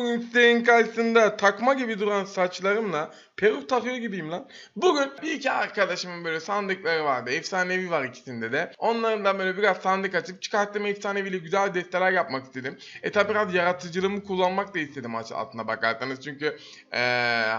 bugün sizlerin karşısında takma gibi duran saçlarımla peruk takıyor gibiyim lan. Bugün bir iki arkadaşımın böyle sandıkları vardı. Efsanevi var ikisinde de. Onlardan böyle biraz sandık açıp çıkarttığım efsaneviyle güzel desteler yapmak istedim. E tabi biraz yaratıcılığımı kullanmak da istedim aç altına bakarsanız. Çünkü eee,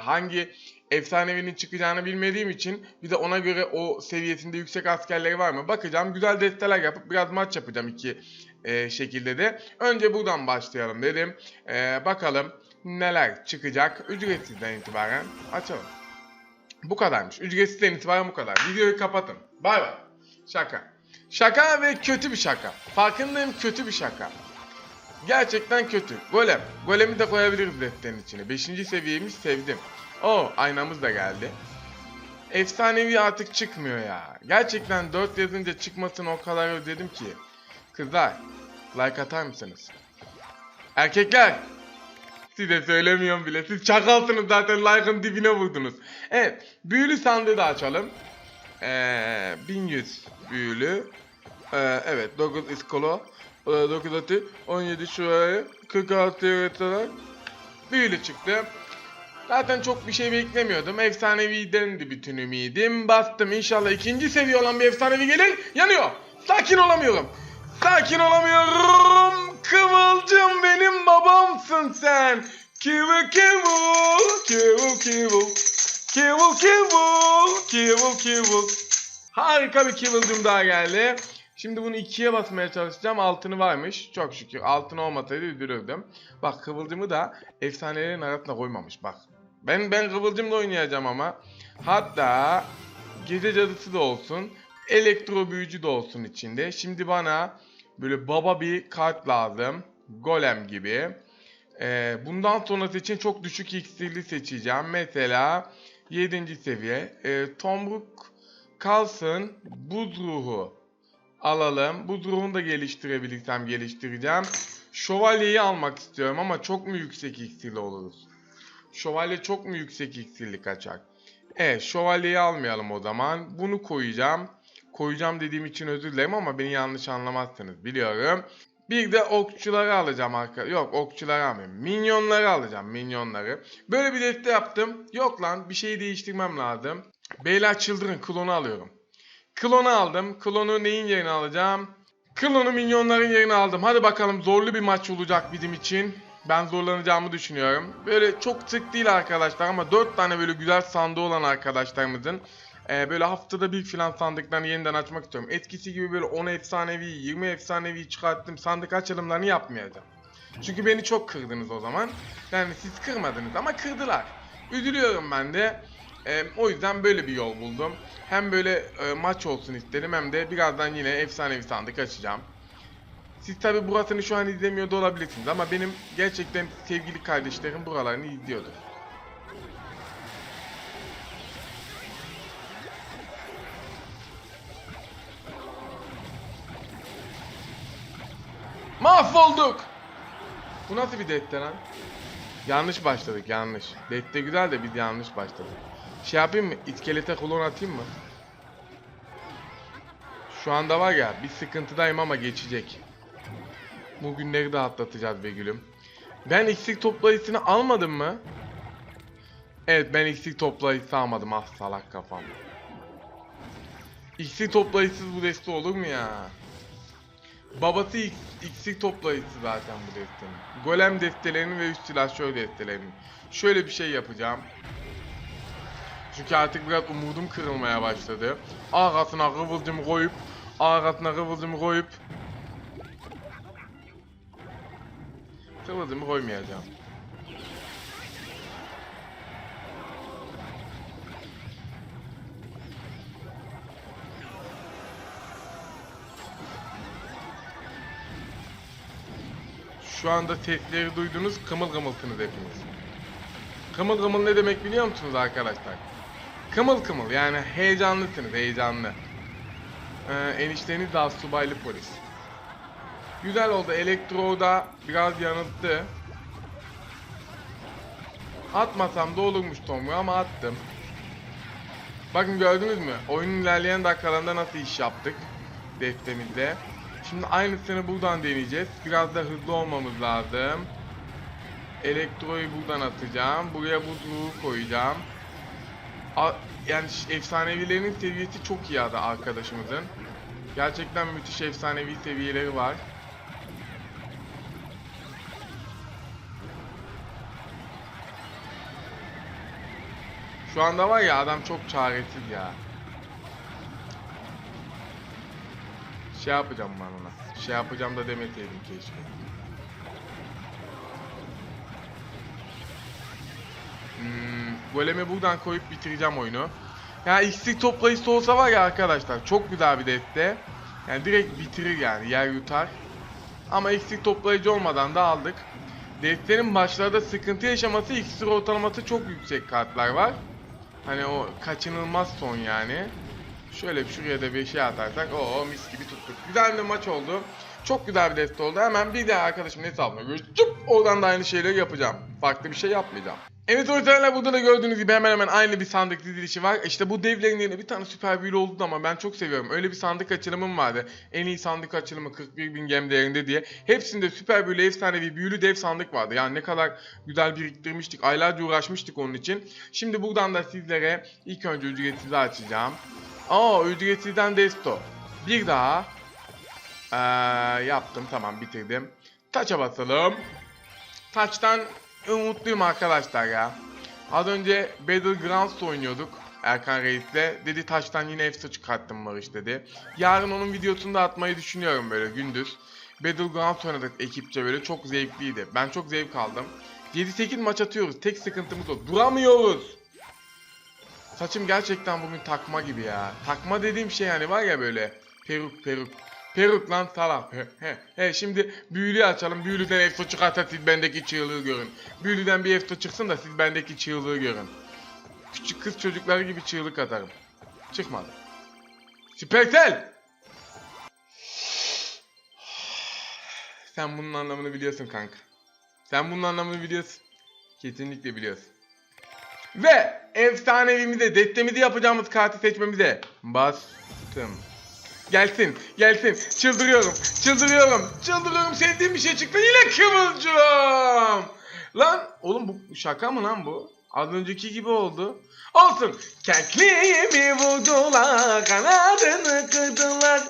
hangi efsanevinin çıkacağını bilmediğim için bir de ona göre o seviyesinde yüksek askerleri var mı bakacağım. Güzel desteler yapıp biraz maç yapacağım iki e, şekilde de. Önce buradan başlayalım dedim. E, bakalım neler çıkacak. Ücretsizden itibaren açalım. Bu kadarmış. Ücretsizden itibaren bu kadar. Videoyu kapatın. Bay bay. Şaka. Şaka ve kötü bir şaka. Farkındayım kötü bir şaka. Gerçekten kötü. Golem. Golemi de koyabiliriz defterin içine. Beşinci seviyemiz sevdim. O aynamız da geldi. Efsanevi artık çıkmıyor ya. Gerçekten 4 yazınca çıkmasını o kadar özledim ki. Kızlar, like atar mısınız? Erkekler, size söylemiyorum bile. Siz çakalsınız zaten like'ın dibine vurdunuz. Evet, büyülü sandığı da açalım. Ee, 1100 büyülü. Ee, evet, 9 iskolo. Ee, 9 atı, 17 şuraya, 46 yönetmeler. Büyülü çıktı. Zaten çok bir şey beklemiyordum. Efsanevidendi bütün ümidim. Bastım inşallah ikinci seviye olan bir efsanevi gelir. Yanıyor. Sakin olamıyorum. Sakin olamıyorum. Kıvılcım benim babamsın sen. Kıvıl kıvıl. Kıvıl kıvıl. Kıvıl kıvıl. Kıvıl kıvıl. Harika bir kıvılcım daha geldi. Şimdi bunu ikiye basmaya çalışacağım. Altını varmış. Çok şükür. Altını olmasaydı üzülürdüm. Bak kıvılcımı da efsanelerin arasına koymamış. Bak. Ben ben kıvılcımla oynayacağım ama. Hatta gece cadısı da olsun. Elektro büyücü de olsun içinde. Şimdi bana böyle baba bir kart lazım. Golem gibi. Ee, bundan sonrası için çok düşük iksirli seçeceğim. Mesela 7. seviye. Ee, tomruk kalsın. Buz ruhu alalım. Buz ruhunu da geliştirebilirsem geliştireceğim. Şövalyeyi almak istiyorum ama çok mu yüksek iksirli oluruz? Şövalye çok mu yüksek iksirli kaçar? Evet şövalyeyi almayalım o zaman. Bunu koyacağım. Koyacağım dediğim için özür dilerim ama beni yanlış anlamazsınız biliyorum. Bir de okçuları alacağım arka. Yok okçuları almayayım. Minyonları alacağım minyonları. Böyle bir deste yaptım. Yok lan bir şeyi değiştirmem lazım. Beyler çıldırın klonu alıyorum. Klonu aldım. Klonu neyin yerine alacağım? Klonu minyonların yerine aldım. Hadi bakalım zorlu bir maç olacak bizim için. Ben zorlanacağımı düşünüyorum. Böyle çok sık değil arkadaşlar ama 4 tane böyle güzel sandığı olan arkadaşlarımızın e, böyle haftada bir filan sandıklarını yeniden açmak istiyorum. Etkisi gibi böyle 10 efsanevi, 20 efsanevi çıkarttım sandık açılımlarını yapmayacağım. Çünkü beni çok kırdınız o zaman. Yani siz kırmadınız ama kırdılar. Üzülüyorum ben de. E, o yüzden böyle bir yol buldum. Hem böyle e, maç olsun istedim hem de birazdan yine efsanevi sandık açacağım. Siz tabi burasını şu an izlemiyor da olabilirsiniz ama benim gerçekten sevgili kardeşlerim buralarını izliyordur. Mahvolduk! Bu nasıl bir dette lan? Yanlış başladık yanlış. Dette güzel de biz yanlış başladık. Şey yapayım mı? İskelete klon atayım mı? Şu anda var ya bir sıkıntıdayım ama geçecek. Bu günleri de atlatacağız be gülüm. Ben iksir toplayıcısını almadım mı? Evet ben iksir toplayıcısı almadım ah salak kafam. İksir toplayıcısız bu deste olur mu ya? Babası ik- iksir toplayıcısı zaten bu destenin. Golem destelerinin ve üst silahşör destelerinin. Şöyle bir şey yapacağım. Çünkü artık biraz umudum kırılmaya başladı. Arkasına kıvılcım koyup, arkasına kıvılcım koyup Kıvılcımı koymayacağım. Şu anda sesleri duydunuz kımıl kımılsınız hepiniz. Kımıl kımıl ne demek biliyor musunuz arkadaşlar? Kımıl kımıl yani heyecanlısınız heyecanlı. Ee, enişteniz de subaylı polis. Güzel oldu. Elektroda biraz yanılttı. Atmasam da olurmuş Tom'u ama attım. Bakın gördünüz mü? Oyunun ilerleyen dakikalarında nasıl iş yaptık defterimizde. Şimdi aynısını buradan deneyeceğiz. Biraz da hızlı olmamız lazım. Elektroyu buradan atacağım. Buraya buzluğu koyacağım. A- yani efsanevilerin seviyesi çok iyi adı arkadaşımızın. Gerçekten müthiş efsanevi seviyeleri var. Şu anda var ya adam çok çaresiz ya. Şey yapacağım ben ona. Şey yapacağım da demeseydim keşke. Hmm, golemi buradan koyup bitireceğim oyunu. Ya iksir toplayıcısı olsa var ya arkadaşlar çok güzel bir deste. Yani direkt bitirir yani yer yutar. Ama iksir toplayıcı olmadan da aldık. Destenin başlarda sıkıntı yaşaması iksir ortalaması çok yüksek kartlar var. Hani o kaçınılmaz son yani. Şöyle şuraya da bir şey atarsak o mis gibi tuttuk. Güzel bir maç oldu. Çok güzel bir deste oldu. Hemen bir daha arkadaşımın hesabına geçip oradan da aynı şeyleri yapacağım. Farklı bir şey yapmayacağım. Evet oyuncularla burada da gördüğünüz gibi hemen hemen aynı bir sandık dizilişi var. İşte bu devlerin yerine bir tane süper büyülü oldu ama ben çok seviyorum. Öyle bir sandık açılımım vardı. En iyi sandık açılımı 41 bin gem değerinde diye. Hepsinde süper büyülü efsanevi büyülü dev sandık vardı. Yani ne kadar güzel biriktirmiştik. Aylarca uğraşmıştık onun için. Şimdi buradan da sizlere ilk önce ücretsiz açacağım. Aa ücretsizden desto. Bir daha. Ee, yaptım tamam bitirdim. Taça basalım. Taçtan umutluyum arkadaşlar ya. Az önce Battlegrounds oynuyorduk Erkan Reis'le. Dedi taştan yine efsa çıkarttım Barış dedi. Yarın onun videosunu da atmayı düşünüyorum böyle gündüz. Battlegrounds oynadık ekipçe böyle çok zevkliydi. Ben çok zevk aldım. 7-8 maç atıyoruz. Tek sıkıntımız o. Duramıyoruz. Saçım gerçekten bugün takma gibi ya. Takma dediğim şey hani var ya böyle. Peruk peruk. Peruk lan salak. He, he, he şimdi büyülü açalım. Büyülüden efto çıkarsa siz bendeki çığlığı görün. Büyülüden bir efto çıksın da siz bendeki çığlığı görün. Küçük kız çocukları gibi çığlık atarım. Çıkmadı. Süpersel! Sen bunun anlamını biliyorsun kanka. Sen bunun anlamını biliyorsun. Kesinlikle biliyorsun. Ve efsanevimize, destemizi yapacağımız kartı seçmemize bastım. Gelsin, gelsin. Çıldırıyorum, çıldırıyorum, çıldırıyorum. Sevdiğim bir şey çıktı. Yine kıvılcım. Lan oğlum bu şaka mı lan bu? Az önceki gibi oldu. Olsun. Keklimi vurdular, kanadını kırdılar.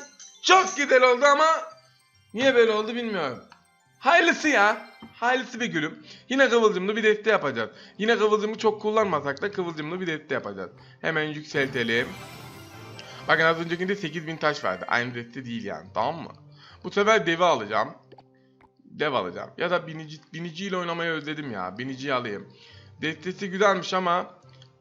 Çok güzel oldu ama niye böyle oldu bilmiyorum. Hayırlısı ya. Hayırlısı bir gülüm. Yine kıvılcımlı bir deste yapacağız. Yine kıvılcımı çok kullanmasak da kıvılcımlı bir deste yapacağız. Hemen yükseltelim. Bakın az öncekinde 8000 taş verdi. Aynı deste değil yani tamam mı? Bu sefer devi alacağım. Dev alacağım. Ya da binici, biniciyle oynamayı özledim ya. Biniciyi alayım. Destesi güzelmiş ama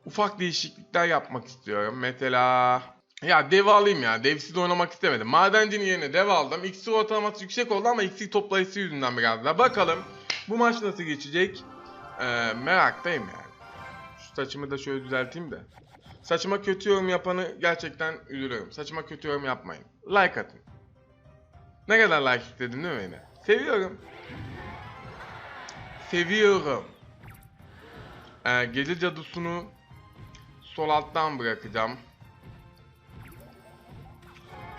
ufak değişiklikler yapmak istiyorum. Mesela ya dev alayım ya. Devsiz oynamak istemedim. Madencinin yerine dev aldım. X'i ortalaması yüksek oldu ama X'i toplayıcısı yüzünden biraz daha. Bakalım bu maç nasıl geçecek? Ee, meraktayım yani. Şu saçımı da şöyle düzelteyim de. Saçıma kötü yorum yapanı gerçekten üzülüyorum. Saçıma kötü yorum yapmayın. Like atın. Ne kadar like istedim değil mi yine? Seviyorum. Seviyorum. Ee, gece cadısını sol alttan bırakacağım.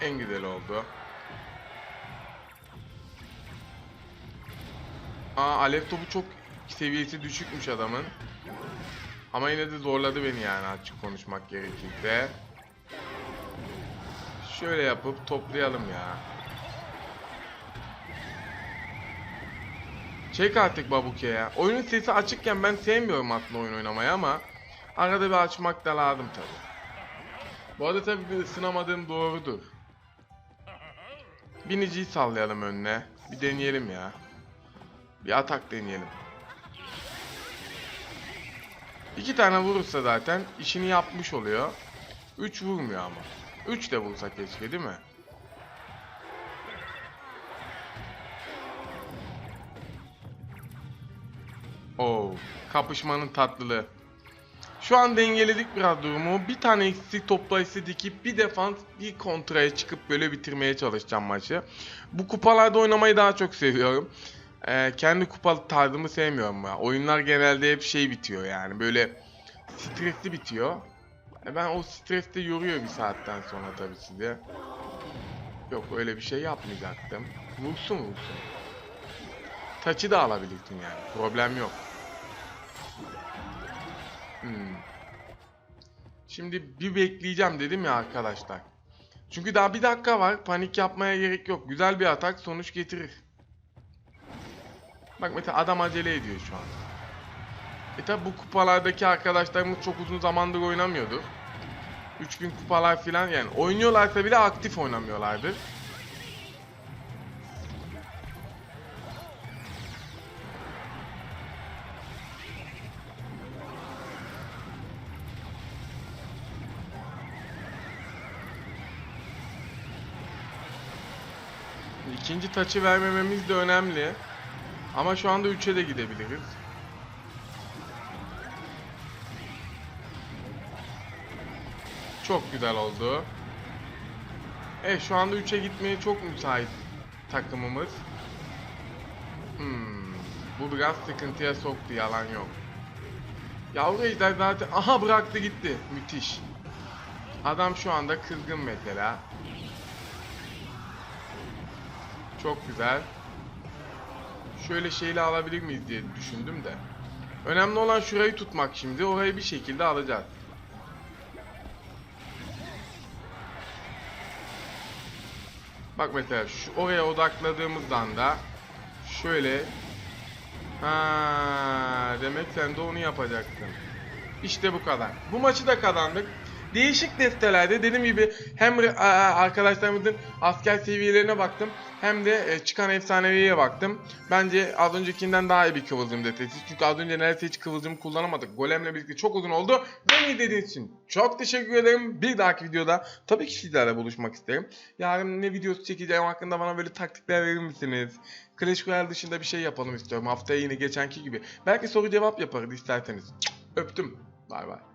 En güzel oldu. Aa alev topu çok seviyesi düşükmüş adamın. Ama yine de zorladı beni yani açık konuşmak gerekirse. Şöyle yapıp toplayalım ya. Çek artık Babuke ya. Oyunun sesi açıkken ben sevmiyorum aslında oyun oynamayı ama arada bir açmak da lazım tabi. Bu arada tabi bir ısınamadığım doğrudur. Biniciyi sallayalım önüne. Bir deneyelim ya. Bir atak deneyelim. İki tane vurursa zaten işini yapmış oluyor. Üç vurmuyor ama. Üç de vursa keşke değil mi? Oo, kapışmanın tatlılığı. Şu an dengeledik biraz durumu. Bir tane eksik toplayıcısı dikip bir defans bir kontraya çıkıp böyle bitirmeye çalışacağım maçı. Bu kupalarda oynamayı daha çok seviyorum. Ee, kendi kupa tarzımı sevmiyorum ya. Oyunlar genelde hep şey bitiyor yani böyle stresli bitiyor. E ben o stres de yoruyor bir saatten sonra tabii sizi. Yok öyle bir şey yapmayacaktım. Vursun vursun. Taçı da alabilirsin yani. Problem yok. Hmm. Şimdi bir bekleyeceğim dedim ya arkadaşlar. Çünkü daha bir dakika var. Panik yapmaya gerek yok. Güzel bir atak sonuç getirir. Bak mesela adam acele ediyor şu an. E tabi bu kupalardaki arkadaşlarımız çok uzun zamandır oynamıyordu. 3000 kupalar falan yani oynuyorlarsa bile aktif oynamıyorlardır. İkinci taçı vermememiz de önemli. Ama şu anda 3'e de gidebiliriz. Çok güzel oldu. Evet şu anda 3'e gitmeye çok müsait takımımız. Hmm, bu biraz sıkıntıya soktu yalan yok. Yavru ejder zaten aha bıraktı gitti. Müthiş. Adam şu anda kızgın mesela. Çok güzel. Şöyle şeyle alabilir miyiz diye düşündüm de. Önemli olan şurayı tutmak şimdi. Orayı bir şekilde alacağız. Bak mesela şu oraya odakladığımız anda şöyle ha demek sen de onu yapacaksın. İşte bu kadar. Bu maçı da kazandık. Değişik destelerde dediğim gibi hem arkadaşlarımızın asker seviyelerine baktım hem de e, çıkan efsaneviye baktım. Bence az öncekinden daha iyi bir kıvılcım destesi. Çünkü az önce neredeyse hiç kıvılcım kullanamadık. Golemle birlikte çok uzun oldu. Beni izlediğiniz için çok teşekkür ederim. Bir dahaki videoda tabii ki sizlerle buluşmak isterim. Yarın ne videosu çekeceğim hakkında bana böyle taktikler verir misiniz? Clash Royale dışında bir şey yapalım istiyorum. Haftaya yine geçenki gibi. Belki soru cevap yaparız isterseniz. Öptüm. Bay bay.